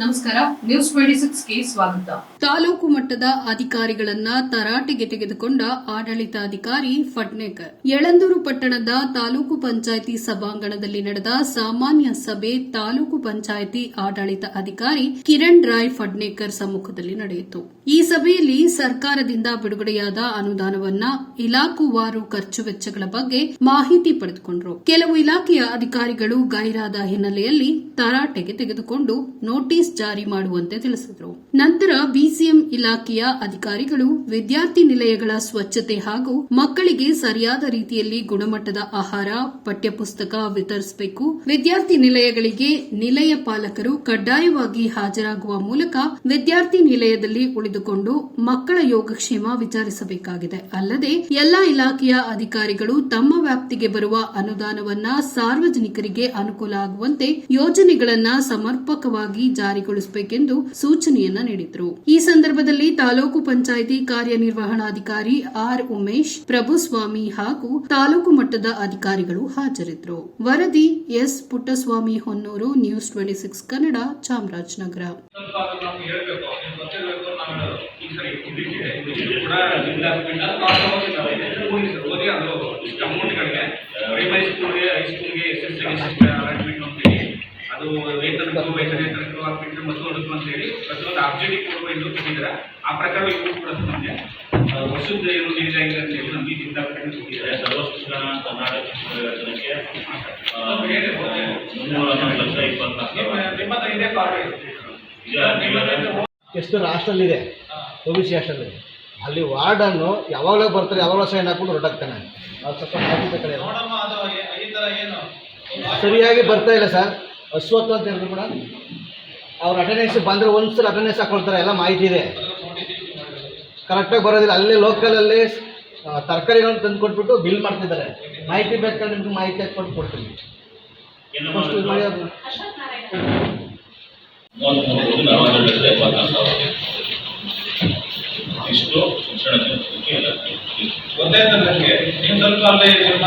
ನಮಸ್ಕಾರ news twenty ಗೆ ಸ್ವಾಗತ. ತಾಲೂಕು ಮಟ್ಟದ ಅಧಿಕಾರಿಗಳನ್ನ ತರಾಟೆಗೆ ತೆಗೆದುಕೊಂಡ ಆಡಳಿತಾಧಿಕಾರಿ ಫಡ್ನೇಕರ್. ಯಳಂದೂರು ಪಟ್ಟಣದ ತಾಲೂಕು ಪಂಚಾಯಿತಿ ಸಭಾಂಗಣದಲ್ಲಿ ನಡೆದ ಸಾಮಾನ್ಯ ಸಭೆ ತಾಲೂಕು ಪಂಚಾಯಿತಿ ಆಡಳಿತ ಅಧಿಕಾರಿ ಕಿರಣ್ ರಾಯ್ ಫಡ್ನೇಕರ್ ಸಮ್ಮುಖದಲ್ಲಿ ನಡೆಯಿತು. ಈ ಸಭೆಯಲ್ಲಿ ಸರ್ಕಾರದಿಂದ ಬಿಡುಗಡೆಯಾದ ಅನುದಾನವನ್ನ ಇಲಾಖುವಾರು ಖರ್ಚು ವೆಚ್ಚಗಳ ಬಗ್ಗೆ ಮಾಹಿತಿ ಪಡೆದುಕೊಂಡರು. ಕೆಲವು ಇಲಾಖೆಯ ಅಧಿಕಾರಿಗಳು ಗೈರಾದ ಹಿನ್ನೆಲೆಯಲ್ಲಿ ತರಾಟೆಗೆ ತೆಗೆದುಕೊಂಡು ನೋಟಿಸ್ ಜಾರಿ ಮಾಡುವಂತೆ ತಿಳಿಸಿದರು. ನಂತರ ಬಿಸಿಎಂ ಇಲಾಖೆಯ ಅಧಿಕಾರಿಗಳು ವಿದ್ಯಾರ್ಥಿ ನಿಲಯಗಳ ಸ್ವಚ್ಛತೆ ಹಾಗೂ ಮಕ್ಕಳಿಗೆ ಸರಿಯಾದ ರೀತಿಯಲ್ಲಿ ಗುಣಮಟ್ಟದ ಆಹಾರ, ಪಠ್ಯಪುಸ್ತಕ ವಿತರಿಸಬೇಕು. ವಿದ್ಯಾರ್ಥಿ ನಿಲಯಗಳಿಗೆ ನಿಲಯ ಪಾಲಕರು ಕಡ್ಡಾಯವಾಗಿ ಹಾಜರಾಗುವ ಮೂಲಕ ವಿದ್ಯಾರ್ಥಿ ನಿಲಯದಲ್ಲಿ ಉಳಿದುಕೊಂಡು ಮಕ್ಕಳ ಯೋಗಕ್ಷೇಮ ವಿಚಾರಿಸಬೇಕಾಗಿದೆ. ಅಲ್ಲದೆ ಎಲ್ಲಾ ಇಲಾಖೆಯ ಅಧಿಕಾರಿಗಳು ತಮ್ಮ ವ್ಯಾಪ್ತಿಗೆ ಬರುವ ಅನುದಾನವನ್ನ ಸಾರ್ವಜನಿಕರಿಗೆ ಅನುಕೂಲ ಆಗುವಂತೆ ಯೋಜನೆಗಳನ್ನ ಸಮರ್ಪಕವಾಗಿ ಜಾರಿಗೊಳಿಸಬೇಕೆಂದು ಸೂಚನೆಯನ್ನ ನೀಡಿದರು. ಈ ಸಂದರ್ಭದಲ್ಲಿ ತಾಲೂಕು ಪಂಚಾಯಿತಿ ಕಾರ್ಯನಿರ್ವಹಣಾಧಿಕಾರಿ ಆರ್ ಉಮೇಶ್ ಪ್ರಭುಸ್ವಾಮಿ ಹಾಗೂ ತಾಲೂಕು ಮಟ್ಟದ ಅಧಿಕಾರಿಗಳು ಹಾಜರಿದ್ದರು ವರದಿ S Puttaswamy Honnur, news twenty six Kannada, Chamarajanagar. ಅದು ವೇತನೇತರಕ್ಕೂ ಹಾಕ್ಬಿಟ್ಟು ಮತ್ತು ಅಂತ ಹೇಳಿ ಪ್ರತಿಯೊಂದು ಆಬ್ಜೆಕ್ಟಿವ್ ಕೊಡುವ ಎಂದು ಕೊಟ್ಟಿದ್ದಾರೆ. ಆ ಪ್ರಕಾರ ಇವರು ಕೂಡ ನಮಗೆ ವರ್ಷದ ಏನು ನೀಡಿದೆ ಅಂತೇಳಿ ನಮಗೆ ಜಿಲ್ಲಾ ಕೊಟ್ಟಿದ್ದಾರೆ ಸರ್ವಶಿಕ್ಷಣ ಕರ್ನಾಟಕ ಯೋಜನೆಗೆ ಆ, ಹೇಳಿ. ಮುನ್ನೂರ ಹನ್ನೊಂದು ಲಕ್ಷ ಇಪ್ಪತ್ನಾಲ್ಕು ನಿಮ್ಮ ನಿಮ್ಮ ಹತ್ರ ಇದೇ ಕಾರ್ಡ್ ಎಷ್ಟು ರಾಷ್ಟ್ರಲ್ಲಿ ಒ ಬಿ ಸಿ ಹಾಸ್ಟೆಲ್ ಅಲ್ಲಿ ವಾರ್ಡನ್ನು ಯಾವಾಗಲೂ ಬರ್ತಾರೆ ಯಾವಾಗಲೂ ಸೈನ್ ಹಾಕೊಂಡು ಹೊರಟಾಗ್ತಾನೆ. ಸರಿಯಾಗಿ ಬರ್ತಾ ಇಲ್ಲ ಸರ್. ಅಶ್ವತ್ಥ ಅಂತ ಹೇಳಿದ್ರು ಕೂಡ. ಅವ್ರ ಅಟೆಂಡೆನ್ಸ್ ಬಂದರೆ ಒಂದು ಸಲ ಅಟೆಂಡೆನ್ಸ್ ಹಾಕೊಳ್ತಾರೆ ಎಲ್ಲ ಮಾಹಿತಿ ಇದೆ. ಕರೆಕ್ಟಾಗಿ ಬರೋದಿಲ್ಲ. ಅಲ್ಲೇ ಲೋಕಲಲ್ಲಿ ತರಕಾರಿಗಳನ್ನು ತಂದು ಕೊಟ್ಬಿಟ್ಟು ಬಿಲ್ ಮಾಡ್ತಿದ್ದಾರೆ. ಮಾಹಿತಿ ಬೇಕಾದ್ರೆ ನಿಮ್ಗೆ ಮಾಹಿತಿ ಹಾಕ್ಕೊಂಡು ಕೊಡ್ತೀನಿ. ಇಷ್ಟು ಶಿಕ್ಷಣ ಗೊತ್ತಾಯ್ತು ನನಗೆ ನೀವು ಸ್ವಲ್ಪ ಅಲ್ಲಿ ನಿಮ್ಮ